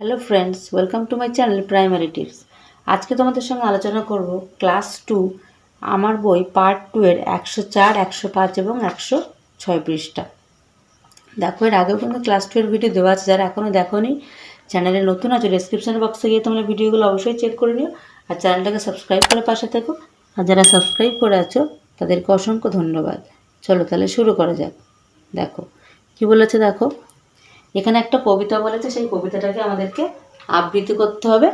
Hello friends, welcome to my channel primary tips. আজকে তোমাদের সঙ্গে আলোচনা করব ক্লাস টু, আমার বই পার্ট টু এর একশো চার, একশো পাঁচ এবং একশো ছয় পৃষ্ঠা। দেখো, এর আগেও কিন্তু ক্লাস টু এর ভিডিও দেওয়া আছে, যারা এখনও দেখোনি, চ্যানেলে নতুন আছে ডিসক্রিপশন বক্সে গিয়ে তোমরা ভিডিওগুলো অবশ্যই চেক করে নিও, আর চ্যানেলটাকে সাবস্ক্রাইব করে পাশে থেকো, আর যারা সাবস্ক্রাইব করে আছো, তাদেরকে অসংখ্য ধন্যবাদ। চলো তাহলে শুরু করা যাক। দেখো, কি বলেছে দেখো? এখানে একটা কবিতা বলেছে, সেই কবিতাটাকে আমাদেরকে আবৃত্তি করতে হবে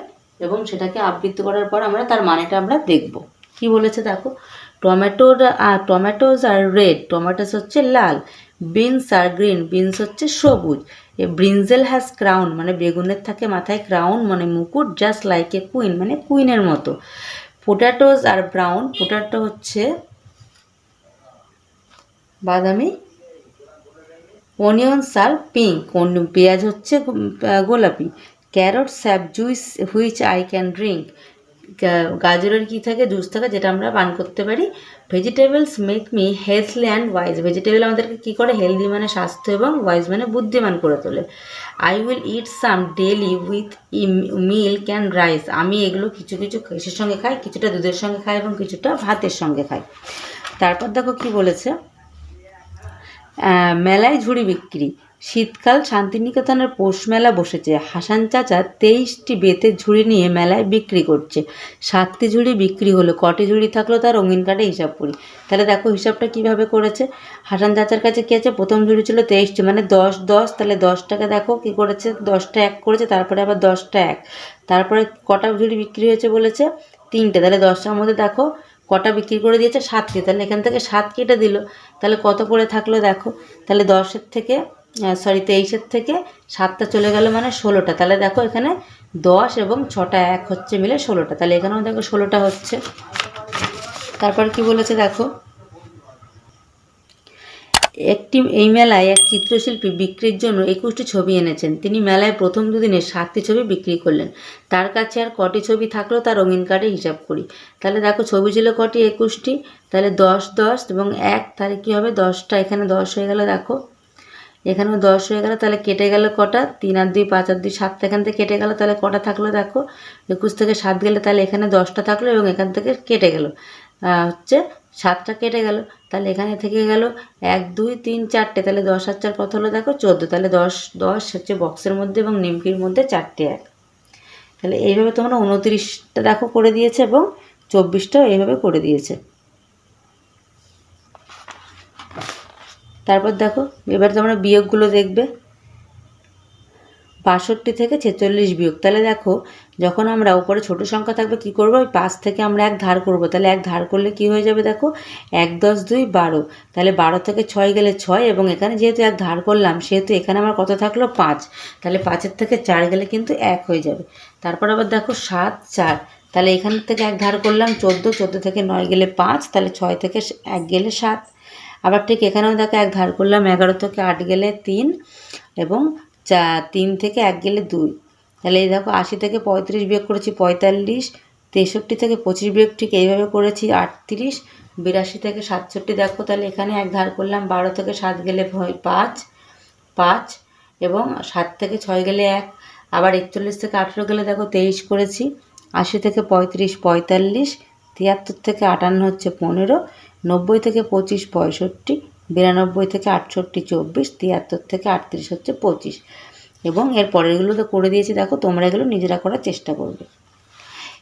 এবং সেটাকে আবৃত্তি করার পর আমরা তার মানেটা আমরা দেখব। কি বলেছে দেখো? টমেটোর টমেটোজ আর রেড টমেটোস হচ্ছে লাল বিনস আর গ্রিন বিনস হচ্ছে সবুজ। এ ব্রিনজেল হ্যাজ ক্রাউন মানে বেগুনের থাকে মাথায় ক্রাউন মানে মুকুট জাস্ট লাইক এ কুইন মানে কুইনের মতো। পোটাটোজ আর ব্রাউন পোটাটো হচ্ছে বাদামি অনিয়নস আর পিঙ্ক পেঁয়াজ হচ্ছে গোলাপি? Carrot, sap juice, which I can drink. গাজরের কী থাকে? জুস থাকে, যেটা আমরা পান করতে পারি। Vegetables make me healthy and wise. Vegetable আমাদেরকে কী করে? হেলদি মানে স্বাস্থ্য এবং ওয়াইজ মানে বুদ্ধিমান করে তোলে। I will eat some daily with milk and rice. আমি এগুলো কিছু কিছু কিসের সঙ্গে খাই? কিছুটা দুধের সঙ্গে খাই এবং কিছুটা ভাতের সঙ্গে খাই। তারপর দেখো কি বলেছে? মেলায় ঝুড়ি বিক্রি। শীতকাল শান্তিনিকেতনের পৌষ মেলা বসেছে। হাসান চাচা তেইশটি বেতের ঝুড়ি নিয়ে মেলায় বিক্রি করছে। সাতটি ঝুড়ি বিক্রি হলো। কটি ঝুড়ি থাকল তার রঙিন কার্ডে হিসাব করি। তাহলে দেখো হিসাবটা কীভাবে করেছে? হাসান চাচার কাছে কী আছে? প্রথম ঝুড়ি ছিল তেইশটি মানে দশ দশ, তাহলে দশটাকে দেখো কি করেছে? দশটা এক করেছে, তারপরে আবার দশটা এক। তারপরে কটা ঝুড়ি বিক্রি হয়েছে বলেছে? তিনটে, তাহলে দশটার মধ্যে দেখো কটা বিক্রি করে দিয়েছে? সাতটি তাহলে এখান থেকে সাত কেটে দিল। তাহলে কত পড়ে থাকল দেখো? তাহলে দশের থেকে সরি তেইশের থেকে সাতটা চলে গেল মানে ষোলোটা। তাহলে দেখো এখানে দশ এবং ছটা এক হচ্ছে মিলে ষোলোটা। তাহলে এখানেও দেখো ষোলোটা হচ্ছে। তারপর কি বলেছে দেখো? একটি, এই মেলায় এক চিত্রশিল্পী বিক্রির জন্য একুশটি ছবি এনেছেন। তিনি মেলায় প্রথম দুদিনে সাতটি ছবি বিক্রি করলেন। তার কাছে আর কটি ছবি থাকল তার রঙিন কার্ডে হিসাব করি। তাহলে দেখো, ছবি ছিল কটি? একুশটি। তাহলে দশ দশ এবং এক, তাহলে কী হবে? দশটা। এখানে দশ হয়ে গেল, দেখো। এখানেও দশ হয়ে গেল, তাহলে কেটে গেল কটা? তিন আর দুই, পাঁচ আর দুই সাতটা এখান থেকে কেটে গেল, তাহলে কটা থাকল, দেখো? একুশ থেকে সাত গেলে তাহলে এখানে দশটা থাকল এবং এখান থেকে কেটে গেল। হচ্ছে সাতটা কেটে গেল, তাহলে এখানে থেকে গেল এক, দুই, তিন, চারটে, তাহলে দশ আর চার কত হলো দেখো চোদ্দ, তাহলে দশ দশ হচ্ছে বক্সের মধ্যে এবং নিমকির মধ্যে চারটে এক। তাহলে এইভাবে তোমরা উনত্রিশটা দেখো করে দিয়েছে এবং চব্বিশটাও এইভাবে করে দিয়েছে। তারপর দেখো, এবার তোমরা বিয়োগগুলো দেখবে। বাষট্টি থেকে ছেচল্লিশ বিয়োগ। তাহলে দেখো, যখন আমরা উপরে ছোট সংখ্যা থাকবে, কি করব? ওই পাঁচ থেকে আমরা এক ধার করব। তাহলে এক ধার করলে কি হয়ে যাবে দেখো? এক, দশ, দুই, বারো। তাহলে বারো থেকে ছয় গেলে ছয় এবং এখানে যেহেতু এক ধার করলাম, সেহেতু এখানে আমার কত থাকল? পাঁচ। তাহলে পাঁচের থেকে চার গেলে কিন্তু এক হয়ে যাবে। তারপর আবার দেখো, সাত, চার। তাহলে এখান থেকে এক ধার করলাম, চোদ্দ। চোদ্দ থেকে নয় গেলে পাঁচ। তাহলে ছয় থেকে এক গেলে সাত। আবার ঠিক এখানেও দেখো, এক ধার করলাম, এগারো থেকে আট গেলে তিন এবং চা তিন থেকে এক গেলে দুই। তাহলে এই দেখো আশি থেকে পঁয়ত্রিশ বিয়োগ করেছি পঁয়তাল্লিশ, তেষট্টি থেকে পঁচিশ বিয়োগ ঠিক এইভাবে করেছি আটত্রিশ, বিরাশি থেকে সাতষট্টি দেখো তাহলে এখানে এক ধার করলাম বারো থেকে সাত গেলে পাঁচ পাঁচ এবং সাত থেকে ছয় গেলে এক, আবার একচল্লিশ থেকে আঠেরো গেলে দেখো তেইশ করেছি, আশি থেকে পঁয়ত্রিশ পঁয়তাল্লিশ, তিয়াত্তর থেকে আটান্ন হচ্ছে পনেরো, নব্বই থেকে পঁচিশ পঁয়ষট্টি বিরানব্বই থেকে আটষট্টি চব্বিশ, তিয়াত্তর থেকে আটত্রিশ হচ্ছে পঁচিশ। এবং এর পরেরগুলো তো করে দিয়েছি, দেখো তোমরা এগুলো নিজেরা করার চেষ্টা করবে।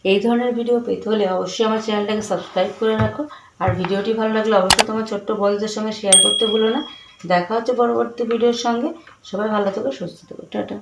এই ধরনের ভিডিও পেতে হলে অবশ্যই আমার চ্যানেলটাকে সাবস্ক্রাইব করে রাখো। আর ভিডিওটি ভালো লাগলে অবশ্যই তোমার ছোট্ট বন্ধুদের সঙ্গে শেয়ার করতে ভুলো না। দেখা হচ্ছে পরবর্তী ভিডিওর সঙ্গে। সবাই ভালো থেকো, সুস্থ থেকো। টাটা।